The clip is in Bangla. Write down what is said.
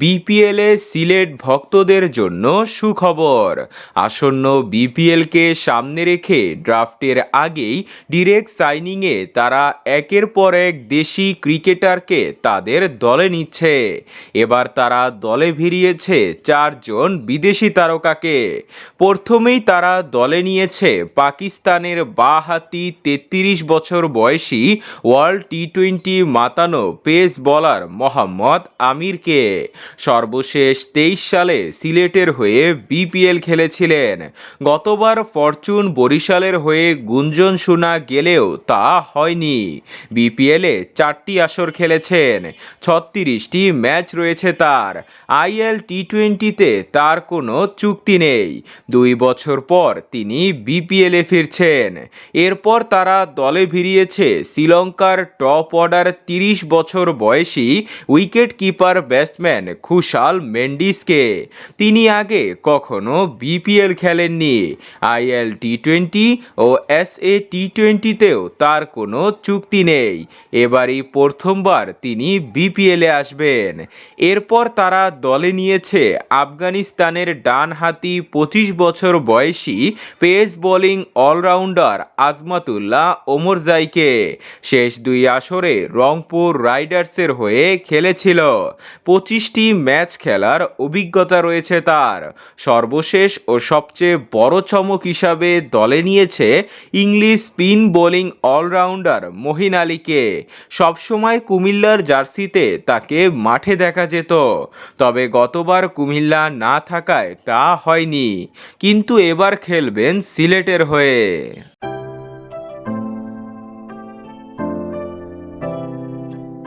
বিপিএলে সিলেট ভক্তদের জন্য সুখবর। আসন্ন বিপিএলকে সামনে রেখে ড্রাফটের আগেই ডিরেক্ট সাইনিংয়ে তারা একের পর এক দেশি ক্রিকেটারকে তাদের দলে নিচ্ছে। এবার তারা দলে ভিড়িয়েছে চারজন বিদেশি তারকাকে। প্রথমেই তারা দলে নিয়েছে পাকিস্তানের বাহাতি তেত্রিশ বছর বয়সী ওয়ার্ল্ড টি টোয়েন্টি মাতানো পেস বলার মোহাম্মদ আমিরকে। সর্বশেষ তেইশ সালে সিলেটের হয়ে বিপিএল খেলেছিলেন। গতবার ফরচুন বরিশালের হয়ে গুঞ্জন শোনা গেলেও তা হয়নি। বিপিএলে চারটি আসর খেলেছেন, ছত্রিশটি ম্যাচ রয়েছে তার। আইএল টি টোয়েন্টিতে তার কোনো চুক্তি নেই। দুই বছর পর তিনি বিপিএলে ফিরছেন। এরপর তারা দলে ভিড়িয়েছে শ্রীলঙ্কার টপ অর্ডার তিরিশ বছর বয়সী উইকেট কিপার ব্যাটসম্যান খুশাল মেন্ডিসকে। তিনি আগে কখনো বিপিএল খেলেননি। আইএল টি টোয়েন্টি ও এস এ টি টোয়েন্টিতেও তার কোনো চুক্তি নেই। এবারই প্রথমবার তিনি বিপিএলে আসবেন। এরপর তারা দলে নিয়েছে আফগানিস্তানের ডানহাতি পঁচিশ বছর বয়সী পেস বোলিং অলরাউন্ডার আজমাতুল্লাহ ওমরজাইকে শেষ দুই আসরে রংপুর রাইডার্সের হয়ে খেলেছিল। পঁচিশটি ম্যাচ খেলার অভিজ্ঞতা রয়েছে তার। সর্বশেষ ও সবচেয়ে বড় চমক হিসাবে দলে নিয়েছে English spin bowling allrounder Moeen আলীকে। সবসময় কুমিল্লার জার্সিতে তাকে মাঠে দেখা যেত। তবে গতবার কুমিল্লা না থাকায় তা হয়নি। কিন্তু এবার খেলবেন সিলেটের হয়ে।